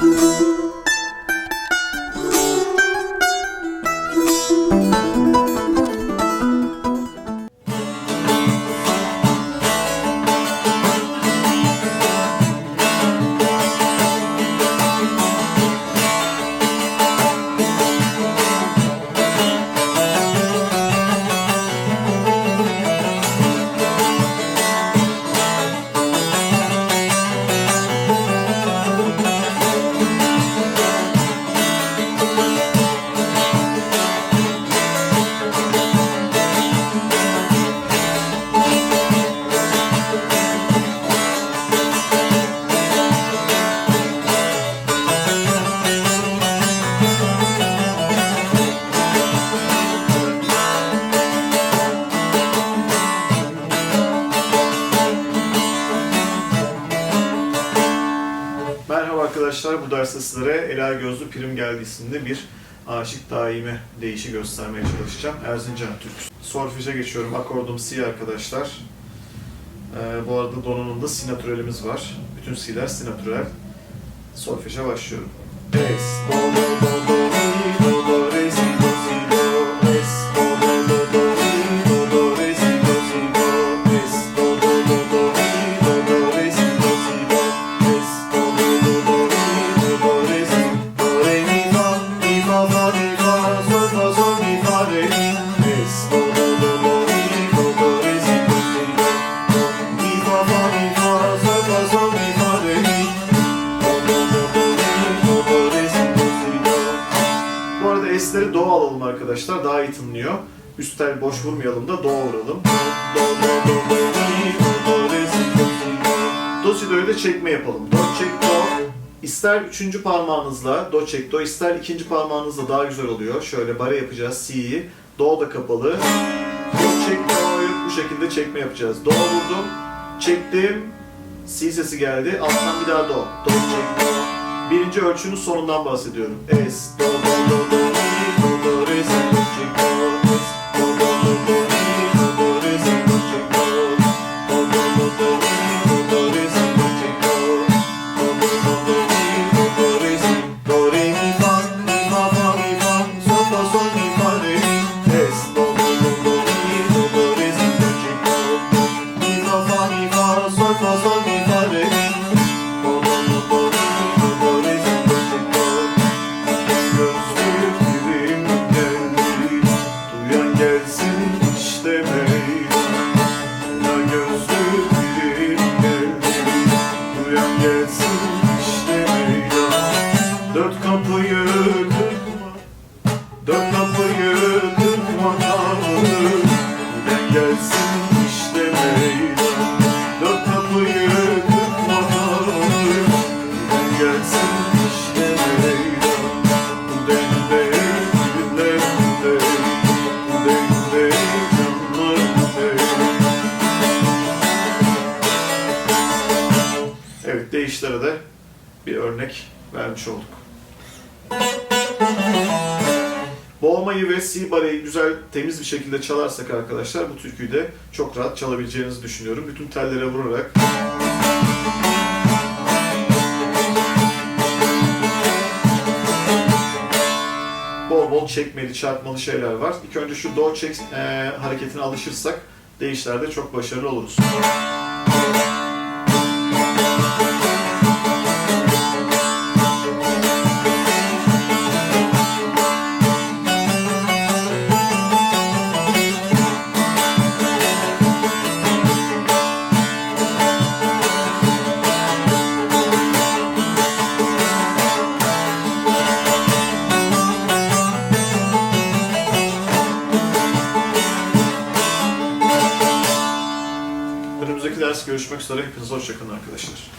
Música bu derste sizlere Ela Gözlü Prim Geldi isimli bir aşık daimi deyişi göstermeye çalışacağım. Erzincan Türk. Solfeje geçiyorum, akordum Si arkadaşlar. Ee, bu arada donanımda si natürelimiz var. Bütün si'ler si natürel. Solfeje başlıyorum. Es, do, Bu arada esleri do alalım arkadaşlar. Daha iyi tınlıyor. Üst tel boş vurmayalım da do vuralım. Do, si, do, si, do. Do, si, do'yu da çekme yapalım. Do, çek, do. İster üçüncü parmağınızla do çek do, ister ikinci parmağınızla daha güzel oluyor. Şöyle bare yapacağız si'yi. Do da kapalı. Do çek do'yu bu şekilde çekme yapacağız. Do vurdum, çektim. Si sesi geldi. Alttan bir daha do. Do çek do. Birinci ölçünün sonundan bahsediyorum. Es, do, do, do, do, do, Değişlere de bir örnek vermiş olduk. Boğmayı ve si bareyi güzel, temiz bir şekilde çalarsak arkadaşlar bu türküyü de çok rahat çalabileceğinizi düşünüyorum. Bütün tellere vurarak bol bol çekmeli, çarpmalı şeyler var. İlk önce şu do çek e, hareketine alışırsak değişlerde çok başarılı oluruz. Ders görüşmek üzere. Hepinize hoşçakalın arkadaşlar.